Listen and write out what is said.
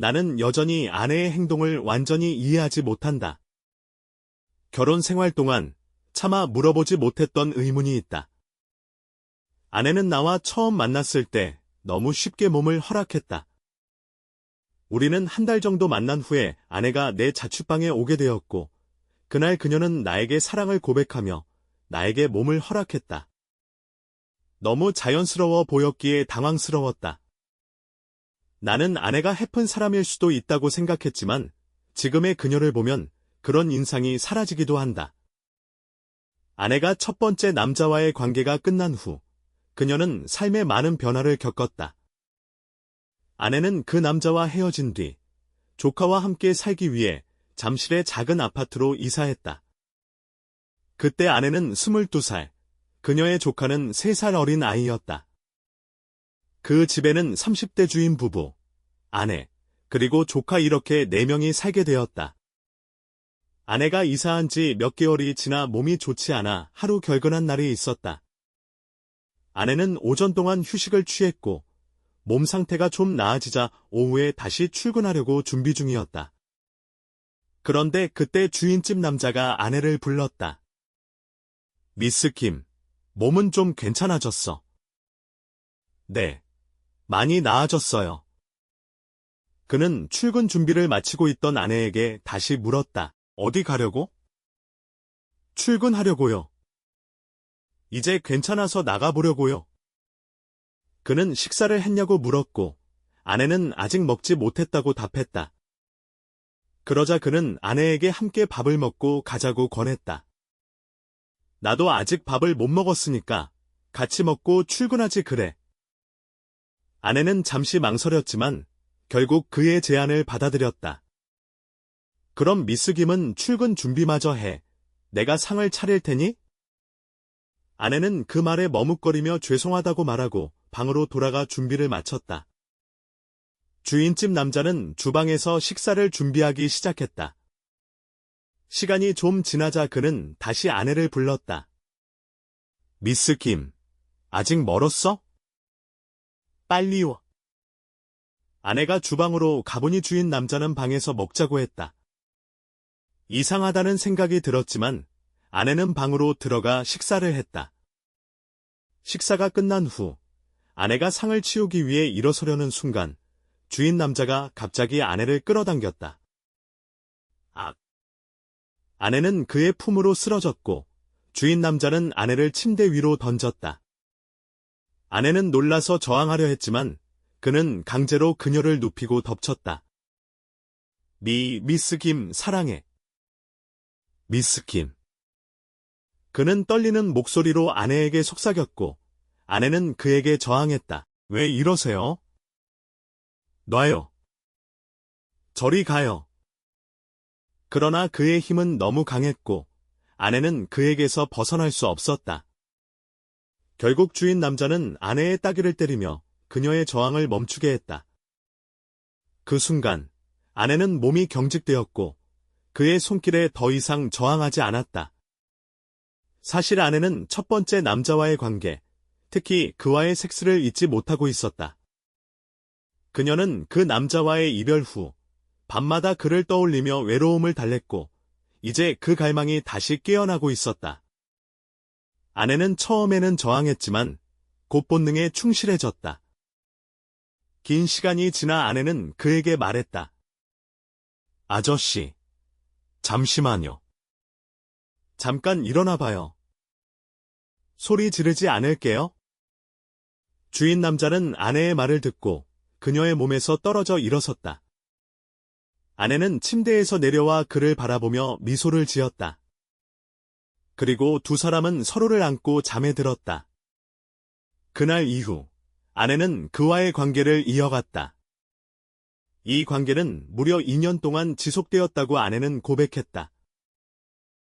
나는 여전히 아내의 행동을 완전히 이해하지 못한다. 결혼 생활 동안 차마 물어보지 못했던 의문이 있다. 아내는 나와 처음 만났을 때 너무 쉽게 몸을 허락했다. 우리는 한 달 정도 만난 후에 아내가 내 자취방에 오게 되었고, 그날 그녀는 나에게 사랑을 고백하며 나에게 몸을 허락했다. 너무 자연스러워 보였기에 당황스러웠다. 나는 아내가 해픈 사람일 수도 있다고 생각했지만, 지금의 그녀를 보면 그런 인상이 사라지기도 한다. 아내가 첫 번째 남자와의 관계가 끝난 후, 그녀는 삶의 많은 변화를 겪었다. 아내는 그 남자와 헤어진 뒤 조카와 함께 살기 위해 잠실의 작은 아파트로 이사했다. 그때 아내는 22살, 그녀의 조카는 3살 어린 아이였다. 그 집에는 30대 주인 부부, 아내, 그리고 조카 이렇게 4명이 살게 되었다. 아내가 이사한 지 몇 개월이 지나 몸이 좋지 않아 하루 결근한 날이 있었다. 아내는 오전 동안 휴식을 취했고 몸 상태가 좀 나아지자 오후에 다시 출근하려고 준비 중이었다. 그런데 그때 주인집 남자가 아내를 불렀다. 미스 김, 몸은 좀 괜찮아졌어. 네, 많이 나아졌어요. 그는 출근 준비를 마치고 있던 아내에게 다시 물었다. 어디 가려고? 출근하려고요. 이제 괜찮아서 나가보려고요. 그는 식사를 했냐고 물었고, 아내는 아직 먹지 못했다고 답했다. 그러자 그는 아내에게 함께 밥을 먹고 가자고 권했다. 나도 아직 밥을 못 먹었으니까 같이 먹고 출근하지 그래. 아내는 잠시 망설였지만 결국 그의 제안을 받아들였다. 그럼 미스 김은 출근 준비마저 해. 내가 상을 차릴 테니? 아내는 그 말에 머뭇거리며 죄송하다고 말하고 방으로 돌아가 준비를 마쳤다. 주인집 남자는 주방에서 식사를 준비하기 시작했다. 시간이 좀 지나자 그는 다시 아내를 불렀다. 미스 김, 아직 멀었어? 빨리 와. 아내가 주방으로 가보니 주인 남자는 방에서 먹자고 했다. 이상하다는 생각이 들었지만 아내는 방으로 들어가 식사를 했다. 식사가 끝난 후 아내가 상을 치우기 위해 일어서려는 순간 주인 남자가 갑자기 아내를 끌어당겼다. 악. 아내는 그의 품으로 쓰러졌고 주인 남자는 아내를 침대 위로 던졌다. 아내는 놀라서 저항하려 했지만 그는 강제로 그녀를 눕히고 덮쳤다. 미, 미스 김, 사랑해. 미스 김. 그는 떨리는 목소리로 아내에게 속삭였고, 아내는 그에게 저항했다. 왜 이러세요? 놔요. 저리 가요. 그러나 그의 힘은 너무 강했고, 아내는 그에게서 벗어날 수 없었다. 결국 주인 남자는 아내의 따귀를 때리며 그녀의 저항을 멈추게 했다. 그 순간, 아내는 몸이 경직되었고, 그의 손길에 더 이상 저항하지 않았다. 사실 아내는 첫 번째 남자와의 관계, 특히 그와의 섹스를 잊지 못하고 있었다. 그녀는 그 남자와의 이별 후 밤마다 그를 떠올리며 외로움을 달랬고 이제 그 갈망이 다시 깨어나고 있었다. 아내는 처음에는 저항했지만 곧 본능에 충실해졌다. 긴 시간이 지나 아내는 그에게 말했다. 아저씨, 잠시만요. 잠깐 일어나 봐요. 소리 지르지 않을게요. 주인 남자는 아내의 말을 듣고 그녀의 몸에서 떨어져 일어섰다. 아내는 침대에서 내려와 그를 바라보며 미소를 지었다. 그리고 두 사람은 서로를 안고 잠에 들었다. 그날 이후 아내는 그와의 관계를 이어갔다. 이 관계는 무려 2년 동안 지속되었다고 아내는 고백했다.